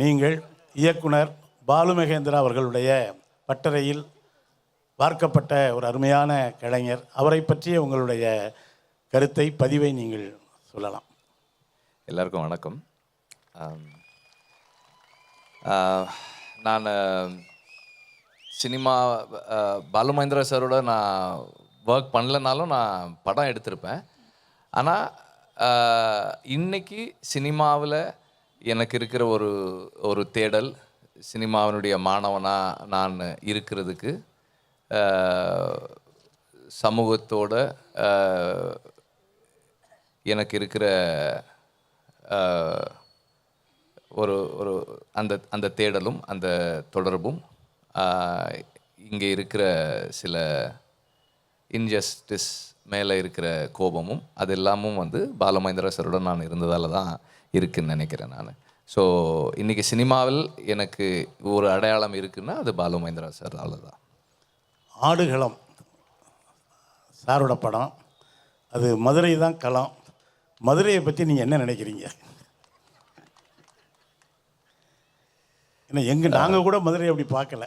நீங்கள் இயக்குனர் பாலு மகேந்திரா அவர்களுடைய பட்டறையில் பார்க்கப்பட்ட ஒரு அருமையான கலைஞர். அவரை பற்றிய உங்களுடைய கருத்தை பதிவை நீங்கள் சொல்லலாம். எல்லாருக்கும் வணக்கம். நான் சினிமா பாலு மகேந்திரா சாரோட நான் ஒர்க் பண்ணலனாலும் நான் படம் எடுத்திருப்பேன். ஆனால் இன்னைக்கு சினிமாவில் எனக்கு இருக்கிற ஒரு ஒரு தேடல் சினிமாவினுடைய மாணவனாக நான் இருக்கிறதுக்கு சமூகத்தோட எனக்கு இருக்கிற ஒரு ஒரு அந்த அந்த தேடலும் அந்த தொடர்பும் இங்கே இருக்கிற சில இன்ஜஸ்டிஸ் மேலே இருக்கிற கோபமும் அது எல்லாமும் வந்து பாலமகேந்திர சருடன் நான் இருந்ததால் தான் இருக்குன்னு நினைக்கிறேன் நான். ஸோ இன்றைக்கி சினிமாவில் எனக்கு ஒரு அடையாளம் இருக்குன்னா அது பாலுமகேந்திரா சாரால தான். ஆடுகளம் சாரோட படம் அது மதுரை தான் களம் மதுரையை பற்றி நீங்கள் என்ன நினைக்கிறீங்க? ஏன்னா எங்கள் நாங்கள் கூட மதுரையை அப்படி பார்க்கல.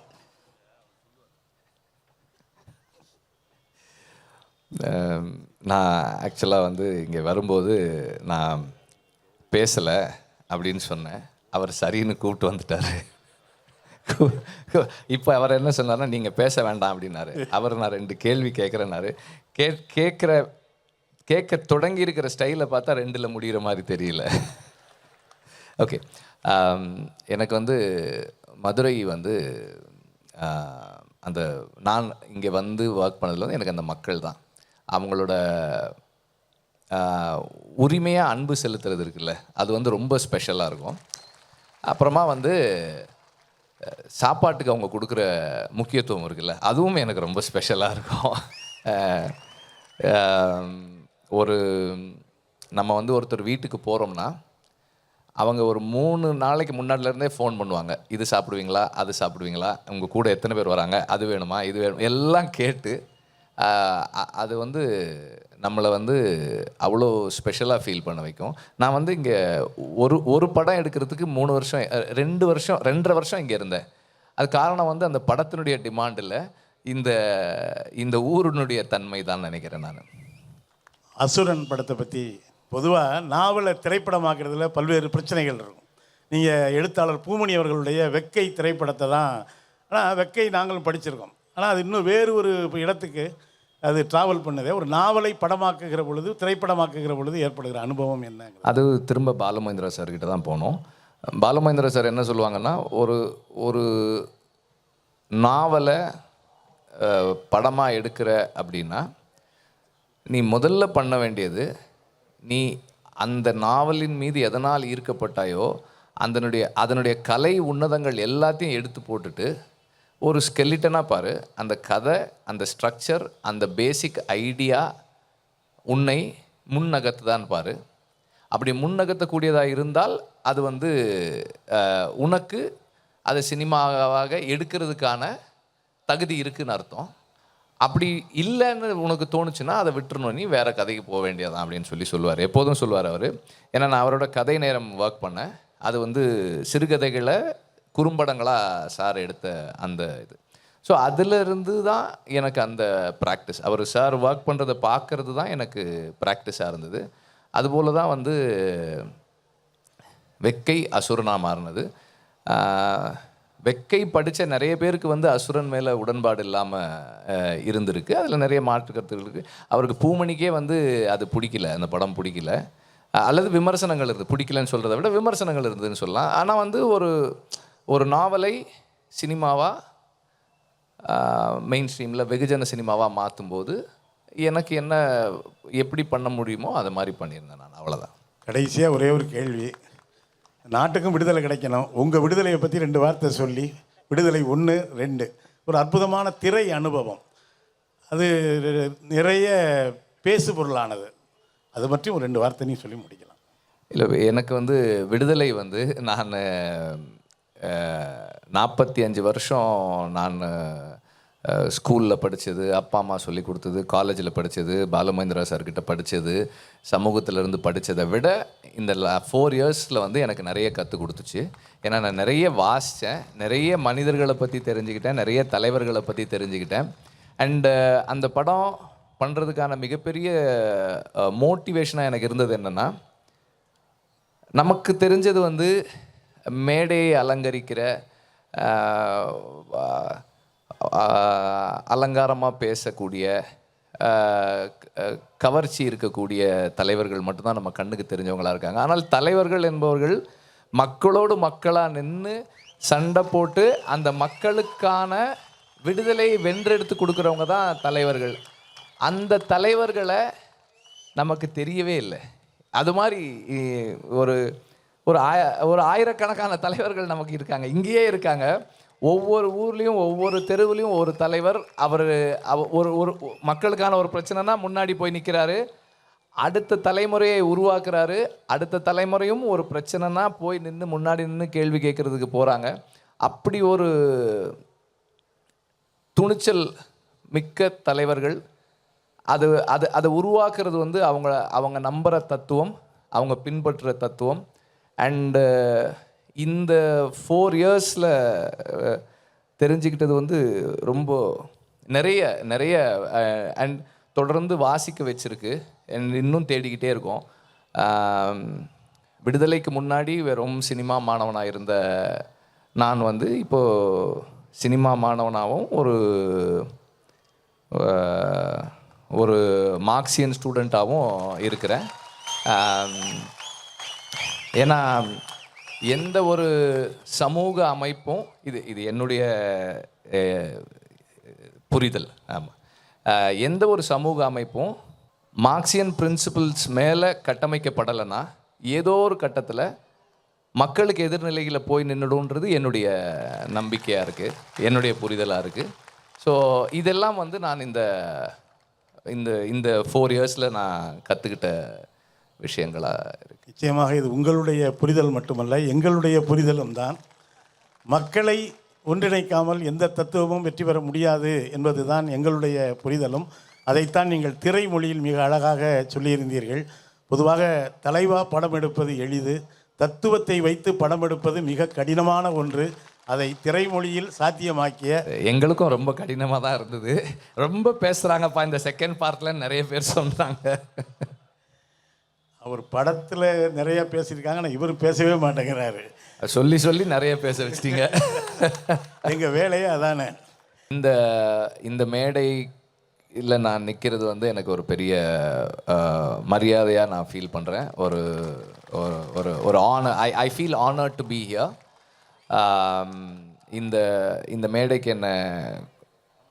நான் ஆக்சுவலாக வந்து இங்கே வரும்போது நான் பேசலை அப்படின்னு சொன்னேன். அவர் சரின்னு கூப்பிட்டு வந்துட்டார். இப்போ அவர் என்ன சொன்னார்னா நீங்கள் பேச வேண்டாம் அப்படின்னாரு. அவர் நான் ரெண்டு கேள்வி கேட்குறேன்னாரு கே கேட்குற கேட்க தொடங்கி இருக்கிற ஸ்டைலை பார்த்தா ரெண்டில் முடிகிற மாதிரி தெரியல. ஓகே எனக்கு வந்து மதுரை வந்து அந்த நான் இங்கே வந்து ஒர்க் பண்ணதில் வந்து எனக்கு அந்த மக்கள் தான். அவங்களோட உரிமையாக அன்பு செலுத்துறது இருக்குல்ல அது வந்து ரொம்ப ஸ்பெஷலாக இருக்கும். அப்புறமா வந்து சாப்பாட்டுக்கு அவங்க கொடுக்குற முக்கியத்துவம் இருக்குல்ல அதுவும் எனக்கு ரொம்ப ஸ்பெஷலாக இருக்கும். ஒரு நம்ம வந்து ஒருத்தர் வீட்டுக்கு போகிறோம்னா அவங்க ஒரு மூணு நாளைக்கு முன்னாடிலேருந்தே ஃபோன் பண்ணுவாங்க இது சாப்பிடுவீங்களா? அது சாப்பிடுவீங்களா? உங்கள் கூட எத்தனை பேர் வராங்க? அது வேணுமா? இது வேணும்? எல்லாம் கேட்டு அது வந்து நம்மளை வந்து அவ்வளோ ஸ்பெஷலாக ஃபீல் பண்ண வைக்கும். நான் வந்து இங்கே ஒரு ஒரு படம் எடுக்கிறதுக்கு மூணு வருஷம் ரெண்டு வருஷம் ரெண்டரை வருஷம் இங்கே இருந்தேன். அது காரணம் வந்து அந்த படத்தினுடைய டிமாண்டில் இந்த இந்த ஊரினுடைய தன்மை தான் நினைக்கிறேன் நான். அசுரன் படத்தை பற்றி பொதுவாக நாவலை திரைப்படமாக்குறதுல பல்வேறு பிரச்சனைகள் இருக்கும். நீங்கள் எழுத்தாளர் பூமணி அவர்களுடைய வெக்கை திரைப்படத்தை தான் ஆனால் வெக்கை நாங்களும் படிச்சிருக்கோம். ஆனால் அது இன்னும் வேறு ஒரு இடத்துக்கு அது ட்ராவல் பண்ணதே ஒரு நாவலை படமாக்குகிற பொழுது திரைப்படமாக்குகிற பொழுது ஏற்படுகிற அனுபவம் என்னங்க அது திரும்ப பாலமகேந்திரா சார்கிட்ட தான் போனோம். பாலமகேந்திரா சார் என்ன சொல்லுவாங்கன்னா ஒரு ஒரு நாவலை படமாக எடுக்கிற அப்படின்னா நீ முதல்ல பண்ண வேண்டியது நீ அந்த நாவலின் மீது எதனால் ஈர்க்கப்பட்டாயோ அதனுடைய அதனுடைய கலை உன்னதங்கள் எல்லாத்தையும் எடுத்து போட்டுட்டு ஒரு ஸ்கெலிட்டனாக பாரு. அந்த கதை அந்த ஸ்ட்ரக்சர் அந்த பேசிக் ஐடியா உன்னை முன்னகத்து தான் பாரு. அப்படி முன்னகத்தக்கூடியதாக இருந்தால் அது வந்து உனக்கு அதை சினிமாவாக எடுக்கிறதுக்கான தகுதி இருக்குன்னு அர்த்தம். அப்படி இல்லைன்னு உனக்கு தோணுச்சுன்னா அதை விட்டுறணும். நீ வேறு கதைக்கு போக வேண்டியதான் அப்படின்னு சொல்லி சொல்லுவார். எப்போதும் சொல்லுவார் அவர். ஏன்னா நான் அவரோட கதை நேரம் ஒர்க் பண்ணேன். அது வந்து சிறுகதைகளை குறும்படங்களாக சார் எடுத்த அந்த இது. ஸோ அதிலிருந்து தான் எனக்கு அந்த ப்ராக்டிஸ் அவர் சார் ஒர்க் பண்ணுறதை பார்க்கறது தான் எனக்கு ப்ராக்டிஸாக இருந்தது. அதுபோல தான் வந்து வெக்கை அசுரனாக மாறினது. வெக்கை படித்த நிறைய பேருக்கு வந்து அசுரன் மேலே உடன்பாடு இல்லாமல் இருந்திருக்கு. அதில் நிறைய மாற்று கருத்துகள் இருக்குது அவருக்கு பூமணிக்கே வந்து அது பிடிக்கல அந்த படம் பிடிக்கல. அல்லது விமர்சனங்கள் இருக்குது பிடிக்கலன்னு சொல்கிறத விட விமர்சனங்கள் இருந்ததுன்னு சொல்லலாம். ஆனால் வந்து ஒரு ஒரு நாவலை சினிமாவாக மெயின் ஸ்ட்ரீமில் வெகுஜன சினிமாவாக மாற்றும்போது எனக்கு என்ன எப்படி பண்ண முடியுமோ அதை மாதிரி பண்ணியிருந்தேன் நான். அவ்வளோதான் கடைசியாக ஒரே ஒரு கேள்வி. நாட்டுக்கும் விடுதலை கிடைக்கணும். உங்கள் விடுதலையை பற்றி ரெண்டு வார்த்தை சொல்லி விடுதலை ஒன்று ரெண்டு. ஒரு அற்புதமான திரை அனுபவம். அது நிறைய பேசு பொருளானது அது பற்றி ஒரு ரெண்டு வார்த்தை நீ சொல்லி முடிக்கலாம். இல்லை எனக்கு வந்து விடுதலை வந்து நான் நாற்பத்தி அஞ்சு வருஷம் நான் ஸ்கூலில் படித்தது அப்பா அம்மா சொல்லி கொடுத்தது காலேஜில் படித்தது பாலமகேந்திரா சார்கிட்ட படித்தது சமூகத்திலேருந்து படித்ததை விட இந்த ஃபோர் இயர்ஸில் வந்து எனக்கு நிறைய கற்றுக் கொடுத்துச்சு. ஏன்னா நான் நிறைய வாசித்தேன் நிறைய மனிதர்களை பற்றி தெரிஞ்சுக்கிட்டேன் நிறைய தலைவர்களை பற்றி தெரிஞ்சுக்கிட்டேன். அண்டு அந்த படம் பண்ணுறதுக்கான மிகப்பெரிய மோட்டிவேஷனாக எனக்கு இருந்தது என்னென்னா நமக்கு தெரிஞ்சது வந்து மேடையை அலங்கரிக்கிற அலங்காரமாக பேசக்கூடிய கவர்ச்சி இருக்கக்கூடிய தலைவர்கள் மட்டும்தான் நம்ம கண்ணுக்கு தெரிஞ்சவங்களா இருக்காங்க. ஆனால் தலைவர்கள் என்பவர்கள் மக்களோடு மக்களாக நின்று சண்டை போட்டு அந்த மக்களுக்கான விடுதலை வென்றெடுத்து கொடுக்குறவங்க தான் தலைவர்கள். அந்த தலைவர்களை நமக்கு தெரியவே இல்லை. அது மாதிரி ஒரு ஒரு ஆய ஒரு ஆயிரக்கணக்கான தலைவர்கள் நமக்கு இருக்காங்க. இங்கேயே இருக்காங்க. ஒவ்வொரு ஊர்லேயும் ஒவ்வொரு தெருவுலேயும் ஒரு தலைவர் அவர் அவ- ஒரு ஒரு மக்களுக்கான ஒரு பிரச்சனைனா முன்னாடி போய் நிற்கிறாரு அடுத்த தலைமுறையை உருவாக்குறாரு. அடுத்த தலைமுறையும் ஒரு பிரச்சனைனா போய் நின்று முன்னாடி நின்று கேள்வி கேட்குறதுக்கு போகிறாங்க அப்படி ஒரு துணிச்சல் மிக்க தலைவர்கள். அது அது அதை உருவாக்குறது வந்து அவங்க அவங்க நம்புகிற தத்துவம் அவங்க பின்பற்றுற தத்துவம். அண்டு uh, இந்த ஃபோர் இயர்ஸில் uh, தெரிஞ்சுக்கிட்டது வந்து ரொம்ப நிறைய நிறைய uh, அண்ட் தொடர்ந்து வாசிக்க வச்சுருக்கு. இன்னும் தேடிக்கிட்டே இருக்கோம். Um, விடுதலைக்கு முன்னாடி வெறும் சினிமா மாணவனாக இருந்த நான் வந்து இப்போது சினிமா மாணவனாகவும் ஒரு ஒரு மார்க்சியன் ஸ்டூடெண்ட்டாகவும் இருக்கிறேன். Um, ஏன்னா எந்த ஒரு சமூக அமைப்பும் இது இது என்னுடைய புரிதல். ஆமாம் எந்த ஒரு சமூக அமைப்பும் மார்க்சியன் பிரின்சிபிள்ஸ் மேலே கட்டமைக்கப்படலைன்னா ஏதோ ஒரு கட்டத்தில் மக்களுக்கு எதிர்நிலைகளை போய் நின்றுடுன்றது என்னுடைய நம்பிக்கையாக இருக்குது என்னுடைய புரிதலாக இருக்குது ஸோ இதெல்லாம் வந்து நான் இந்த இந்த இந்த ஃபோர் இயர்ஸில் நான் கற்றுக்கிட்ட விஷயங்களாக நிச்சயமாக இது உங்களுடைய புரிதல் மட்டுமல்ல எங்களுடைய புரிதலும் தான். மக்களை ஒன்றிணைக்காமல் எந்த தத்துவமும் வெற்றி பெற முடியாது என்பது தான் எங்களுடைய புரிதலும். அதைத்தான் நீங்கள் திரைமொழியில் மிக அழகாக சொல்லியிருந்தீர்கள். பொதுவாக தலைவா படம் எடுப்பது எளிது தத்துவத்தை வைத்து படம் எடுப்பது மிக கடினமான ஒன்று. அதை திரைமொழியில் சாத்தியமாக்கிய எங்களுக்கும் ரொம்ப கடினமாக தான் இருந்தது. ரொம்ப பேசுகிறாங்கப்பா இந்த செகண்ட் பார்ட்டில் நிறைய பேர் சொன்னாங்க. அவர் படத்தில் நிறைய பேசியிருக்காங்க. ஆனால் இவர் பேசவே மாட்டேங்கிறாரு. சொல்லி சொல்லி நிறைய பேச வச்சிட்டீங்க. எங்கள் வேலையே அதானே. இந்த இந்த மேடை இல்லை நான் நிற்கிறது வந்து எனக்கு ஒரு பெரிய மரியாதையாக நான் ஃபீல் பண்ணுறேன் ஒரு ஒரு ஒரு honour I I feel honour to be here இந்த இந்த மேடைக்கு என்னை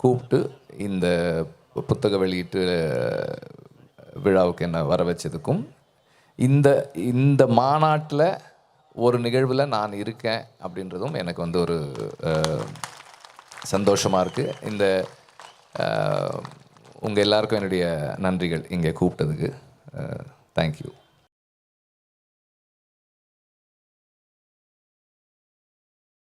கூப்பிட்டு இந்த புத்தக வெளியீட்டு விழாவுக்கு என்னை வர வச்சதுக்கும் இந்த இந்த மாநாட்டில் ஒரு நிகழ்வில் நான் இருக்கேன் அப்படின்றதும் எனக்கு வந்து ஒரு சந்தோஷமாக இருக்குது இந்த உங்கள் எல்லாருக்கும் என்னுடைய நன்றிகள் இங்கே கூப்பிட்டதுக்கு. தேங்க்யூ